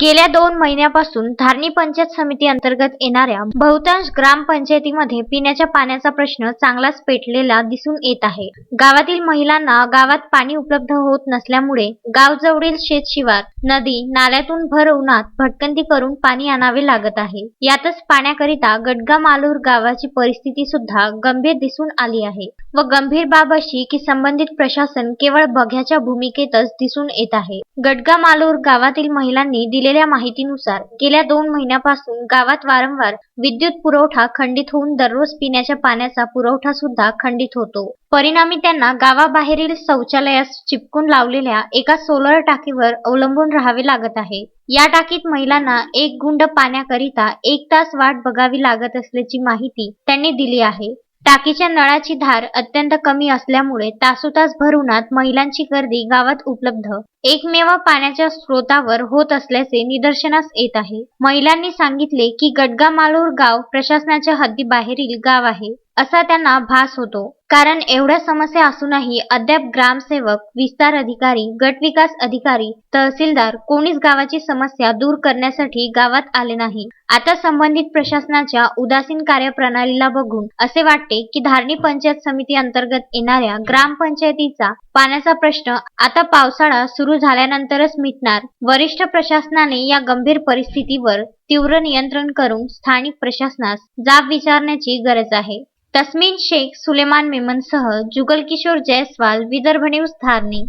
गेल्या दोन महिन्यापासून धारणी पंचायत समिती अंतर्गत येणाऱ्या बहुतांश ग्रामपंचायतीमध्ये पिण्याच्या पाण्याचा प्रश्न चांगलाच पेटलेला दिसून येत आहे. गावातील महिलांना गावात पाणी उपलब्ध होत नसल्यामुळे गावजवळील शेतशिवार नदी नाल्यातून भर उन्हात भटकंती करून पाणी आणावे लागत आहे. यातच पाण्याकरिता गडगा मालूर गावाची परिस्थिती सुद्धा गंभीर दिसून आली आहे व गंभीर बाब अशी की संबंधित प्रशासन केवळ बघ्याच्या भूमिकेतच दिसून येत आहे. गडगा मालूर गावातील महिलांनी दिले दिलेल्या माहितीनुसार गेल्या दोन महिन्यापासून गावात वारंवार विद्युत पुरवठा खंडित होऊन दररोज पिण्याच्या पाण्याचा पुरवठा सुद्धा खंडित होतो. परिणामी त्यांना गावाबाहेरील शौचालयास चिपकून लावलेल्या एका सोलर टाकीवर अवलंबून राहावे लागत आहे. या टाकीत महिलांना एक गुंड पाण्याकरिता एक तास वाट बघावी लागत असल्याची माहिती त्यांनी दिली आहे. टाकीच्या नळाची धार अत्यंत कमी असल्यामुळे तासोतास भर उन्हात महिलांची गर्दी गावात उपलब्ध. एकमेव पाण्याच्या स्रोतावर होत असल्याचे निदर्शनास येत आहे. महिलांनी सांगितले की गडगा मालूर गाव प्रशासनाच्या हद्दीबाहेरील गाव आहे. असा त्यांना भास होतो. कारण एवढ्या समस्या असूनही अद्याप ग्रामसेवक विस्तार अधिकारी गट विकास अधिकारी तहसीलदार कोणीच गावाची समस्या दूर करण्यासाठी गावात आले नाही. आता संबंधित प्रशासनाच्या उदासीन कार्यप्रणालीला बघून असे वाटते की धारणी पंचायत समिती अंतर्गत येणाऱ्या ग्रामपंचायतीचा पाण्याचा प्रश्न आता पावसाळा सुरू झाल्यानंतरच मिटणार. वरिष्ठ प्रशासनाने या गंभीर परिस्थितीवर तीव्र नियंत्रण करून स्थानिक प्रशासनास जाब विचारण्याची गरज आहे. तस्मिन शेख सुलेमान मेमनसह जुगल किशोर जयस्वाल विदर्भ न्यूज धारणी.